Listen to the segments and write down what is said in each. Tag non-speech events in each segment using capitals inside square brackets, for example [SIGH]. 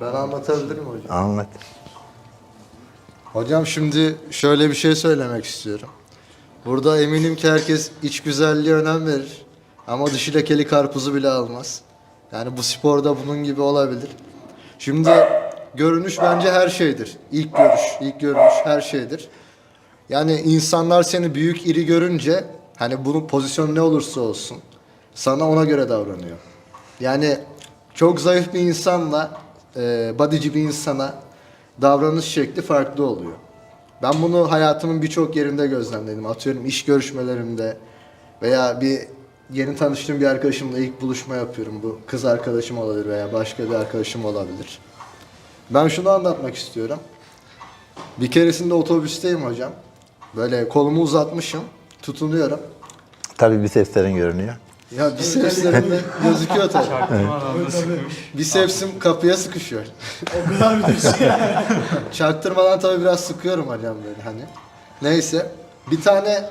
Ben anlatabilirim hocam. Anlat. Hocam şimdi şöyle bir şey söylemek istiyorum. Burada eminim ki herkes iç güzelliğe önem verir. Ama dışı lekeli karpuzu bile almaz. Yani bu sporda bunun gibi olabilir. Şimdi görünüş bence her şeydir. İlk görüş, ilk görünüş her şeydir. Yani insanlar seni büyük iri görünce hani bunun pozisyon ne olursa olsun sana ona göre davranıyor. Yani çok zayıf bir insanla e, bodyci bir insana davranış şekli farklı oluyor. Ben bunu hayatımın birçok yerinde gözlemledim. Atıyorum iş görüşmelerimde veya bir yeni tanıştığım bir arkadaşımla ilk buluşma yapıyorum. Bu kız arkadaşım olabilir veya başka bir arkadaşım olabilir. Ben şunu anlatmak istiyorum. Bir keresinde otobüsteyim hocam. Böyle kolumu uzatmışım. Tutunuyorum. Tabii bir seslerin görünüyor. Ya bisepslerimde gözüküyor tabii. Bisepsim kapıya sıkışıyor. O kadar bir. [LAUGHS] Çaktırmadan tabii biraz sıkıyorum hocam böyle hani. Neyse. Bir tane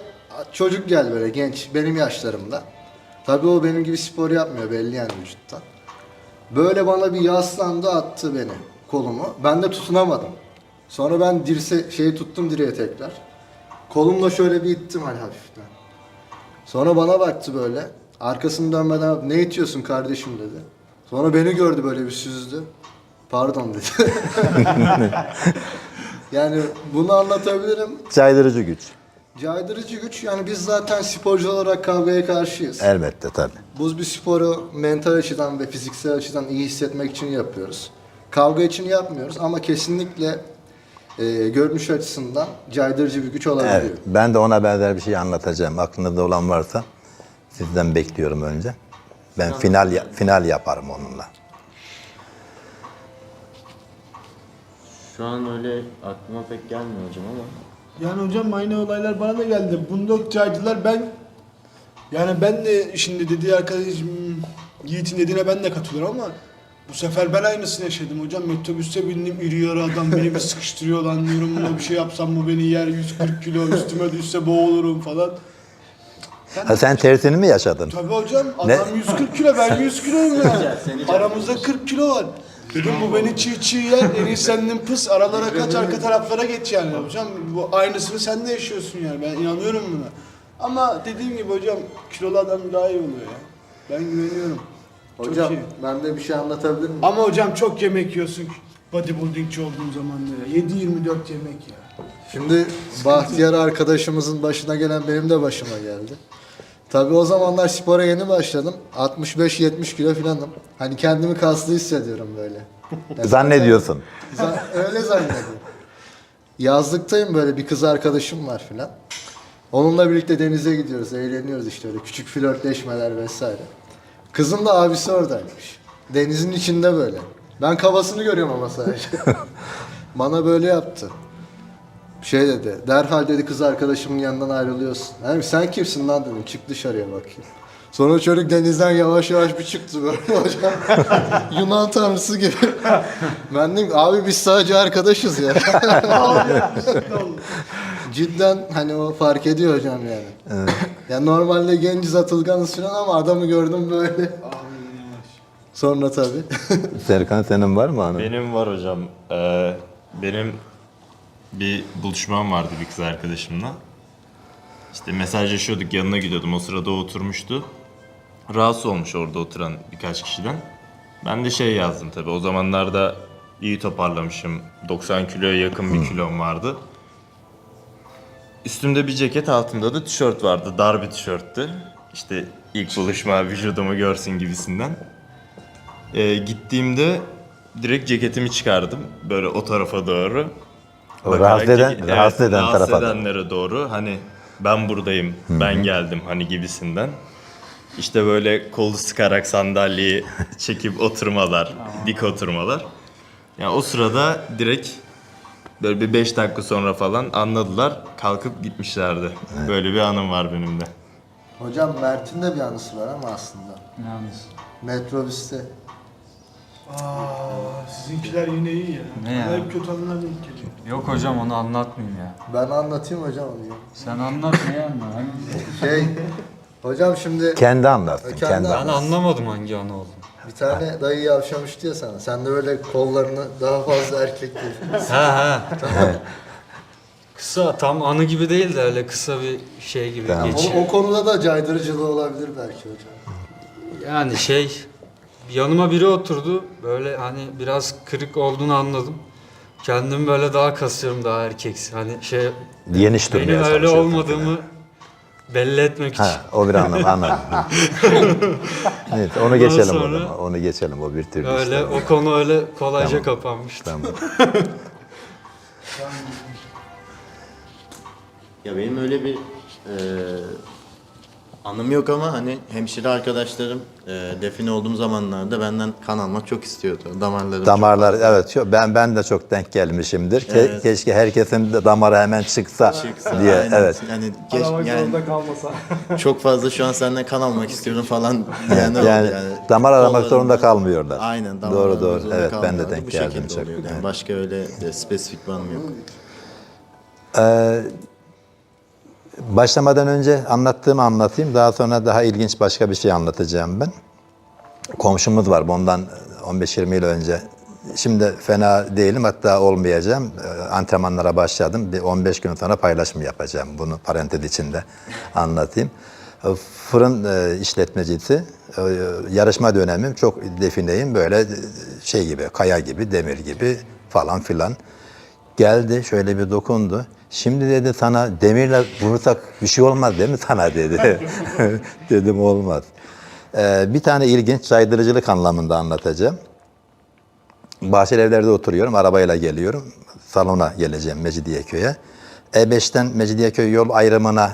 çocuk geldi böyle genç benim yaşlarımda. Tabii o benim gibi spor yapmıyor belli yani vücuttan. Böyle bana bir yaslandı attı beni kolumu. Ben de tutunamadım. Sonra ben dirse şeyi tuttum direğe tekrar. Kolumla şöyle bir ittim hani hafiften. Sonra bana baktı böyle. Arkasını dönmeden ne itiyorsun kardeşim dedi. Sonra beni gördü böyle bir süzdü. Pardon dedi. [LAUGHS] yani bunu anlatabilirim. Caydırıcı güç. Caydırıcı güç yani biz zaten sporcu olarak kavgaya karşıyız. Elbette tabii. Buz bir sporu mental açıdan ve fiziksel açıdan iyi hissetmek için yapıyoruz. Kavga için yapmıyoruz ama kesinlikle e, görünüş açısından caydırıcı bir güç olabiliyor. Evet. Ben de ona benzer bir şey anlatacağım. Aklınızda olan varsa sizden bekliyorum önce. Ben final ya- final yaparım onunla. Şu an öyle aklıma pek gelmiyor hocam ama. Yani hocam aynı olaylar bana da geldi. Bundok çaycılar ben yani ben de şimdi dediği arkadaşım Yiğit'in dediğine ben de katılıyorum ama bu sefer ben aynısını yaşadım hocam. Metrobüste bindim iri yarı adam beni bir sıkıştırıyor lan diyorum buna bir şey yapsam bu beni yer 140 kilo üstüme düşse boğulurum falan. Ha, sen tersini mi yaşadın? Tabii hocam adam Ne? 140 kilo ben 100 kiloyum yani. Aramızda 40 kilo var. Dedim bu beni çiğ çiğ yer en iyi sendin pıs aralara kaç arka taraflara geç yani hocam. Bu aynısını sen de yaşıyorsun yani ben inanıyorum buna. Ama dediğim gibi hocam kilolu adam daha iyi oluyor ya. Ben güveniyorum. Hocam iyi. ben de bir şey anlatabilir miyim? Ama hocam çok yemek yiyorsun bodybuildingçi olduğun zaman da ya. 7-24 yemek ya. Şimdi Bahtiyar arkadaşımızın başına gelen benim de başıma geldi. Tabii o zamanlar spora yeni başladım. 65-70 kilo falanım. Hani kendimi kaslı hissediyorum böyle. Yani [LAUGHS] Zannediyorsun. Za- öyle zannediyorum. Yazlıktayım böyle bir kız arkadaşım var filan. Onunla birlikte denize gidiyoruz, eğleniyoruz işte öyle küçük flörtleşmeler vesaire. Kızın da abisi oradaymış. Denizin içinde böyle. Ben kafasını görüyorum ama sadece. [LAUGHS] Bana böyle yaptı. Şey dedi, derhal dedi kız arkadaşımın yanından ayrılıyorsun. Yani sen kimsin lan dedim, çık dışarıya bakayım. Sonra çocuk denizden yavaş yavaş bir çıktı böyle [LAUGHS] hocam. Yunan tanrısı gibi. [LAUGHS] ben dedim abi biz sadece arkadaşız ya. [LAUGHS] Cidden hani o fark ediyor hocam yani. ya normalde genciz atılganız falan ama adamı gördüm böyle. Sonra tabii. Serkan senin var mı anı? Benim var hocam. Ee, benim bir buluşmam vardı bir kız arkadaşımla. İşte mesajlaşıyorduk yanına gidiyordum. O sırada o oturmuştu. Rahatsız olmuş orada oturan birkaç kişiden. Ben de şey yazdım tabii. O zamanlarda iyi toparlamışım. 90 kiloya yakın bir kilom vardı. Üstümde bir ceket altımda da tişört vardı. Dar bir tişörttü. İşte ilk buluşma vücudumu görsün gibisinden. Ee, gittiğimde direkt ceketimi çıkardım. Böyle o tarafa doğru. Rahatsız eden- ceket- rahatsız eden rahatsız tarafa. edenlere doğru. Hani ben buradayım, ben geldim hani gibisinden. İşte böyle kolu sıkarak sandalyeyi çekip oturmalar, dik oturmalar. Yani o sırada direkt böyle bir 5 dakika sonra falan anladılar, kalkıp gitmişlerdi. Böyle bir anım var benim de. Hocam Mert'in de bir anısı var ama aslında. Yalnız. Metrobüste. Aa, sizinkiler yine iyi ya. Ne ya? Hep kötü anılar denk geliyor. Yok hocam onu anlatmayayım ya. Ben anlatayım hocam onu ya. Sen anlat ne anla? Şey, hocam şimdi Kendi anlatsın. Kendi Kendi. Ben anlamadım hangi anı olduğunu. Bir tane dayı yavşamıştı ya sana. Sen de böyle kollarını daha fazla erkek değil. [LAUGHS] Ha ha. Kısa tam anı gibi değil de öyle kısa bir şey gibi Tamam. geçiyor. O, o konuda da caydırıcılığı olabilir belki hocam. Yani şey yanıma biri oturdu. Böyle hani biraz kırık olduğunu anladım. Kendimi böyle daha kasıyorum daha erkeksi. Hani şey Geniş durmaya benim öyle çalışıyorsun. olmadığımı belli etmek için. Ha, o bir anlam anladım. [LAUGHS] evet, onu geçelim o sonra- zaman. Onu geçelim o bir türlü Öyle işte. o konu öyle kolayca Tamam. kapanmıştı. Tamam. [LAUGHS] Ya benim öyle bir e, anım yok ama hani hemşire arkadaşlarım e, define olduğum zamanlarda benden kan almak çok istiyordu. Damarlarım Damarlar evet çok- ben ben de çok denk gelmişimdir. Ke- Evet. Keşke herkesin de damarı hemen çıksa, çok çıksa. diye. aynen. Evet. Yani, geç, [LAUGHS] yani çok fazla şu an senden kan almak istiyorum falan diyenler Yani, oldu yani. damar aramak zorunda kalmıyorlar. Aynen doğru damarlarında doğru. zorunda Evet ben de denk Bu geldim çok. Yani Evet. başka öyle e, spesifik bir anım yok. Ee, başlamadan önce anlattığımı anlatayım. Daha sonra daha ilginç başka bir şey anlatacağım ben. Komşumuz var bundan 15-20 yıl önce. Şimdi fena değilim hatta olmayacağım. Ee, Antrenmanlara başladım. Bir 15 gün sonra paylaşım yapacağım. Bunu parantez içinde anlatayım. Ee, Fırın e, işletmecisi. e, Yarışma dönemim çok defineyim. Böyle e, şey gibi, kaya gibi, demir gibi falan filan. Geldi şöyle bir dokundu. Şimdi dedi sana demirle vurursak bir şey olmaz değil mi sana dedi. [LAUGHS] Dedim olmaz. Ee, bir tane ilginç caydırıcılık anlamında anlatacağım. Bahçeli evlerde oturuyorum, arabayla geliyorum. Salona geleceğim Mecidiyeköy'e. E5'ten Mecidiyeköy yol ayrımına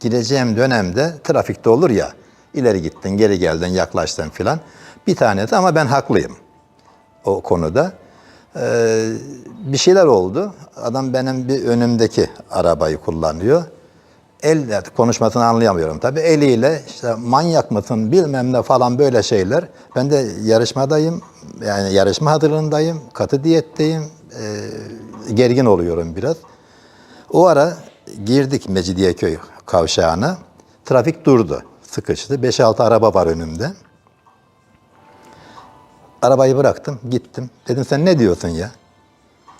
gireceğim dönemde trafikte olur ya. ileri gittin, geri geldin, yaklaştın filan. Bir tanesi ama ben haklıyım o konuda. Ee, bir şeyler oldu. Adam benim bir önümdeki arabayı kullanıyor. El konuşmasını anlayamıyorum tabii. Eliyle işte manyak mısın bilmem ne falan böyle şeyler. Ben de yarışmadayım. Yani yarışma hazırlığındayım. Katı diyetteyim. Ee, gergin oluyorum biraz. O ara girdik Mecidiyeköy kavşağına. Trafik durdu. Sıkıştı. 5-6 araba var önümde. Arabayı bıraktım, gittim. Dedim sen ne diyorsun ya?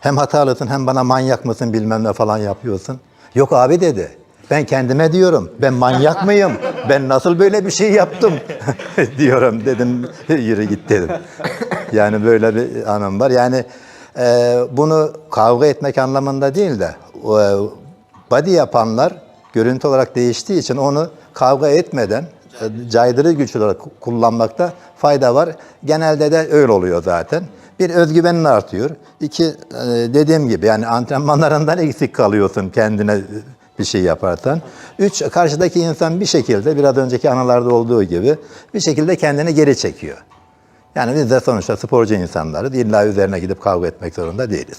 Hem hatalısın hem bana manyak mısın bilmem ne falan yapıyorsun. Yok abi dedi. Ben kendime diyorum. Ben manyak mıyım? Ben nasıl böyle bir şey yaptım? [LAUGHS] diyorum dedim. Yürü git dedim. Yani böyle bir anım var. Yani e, bunu kavga etmek anlamında değil de e, body yapanlar görüntü olarak değiştiği için onu kavga etmeden caydırıcı güç olarak kullanmakta fayda var. Genelde de öyle oluyor zaten. Bir özgüvenin artıyor. İki e, dediğim gibi yani antrenmanlarından [LAUGHS] eksik kalıyorsun kendine bir şey yaparsan. Üç karşıdaki insan bir şekilde biraz önceki anılarda olduğu gibi bir şekilde kendini geri çekiyor. Yani biz de sonuçta sporcu insanlarız. İlla üzerine gidip kavga etmek zorunda değiliz.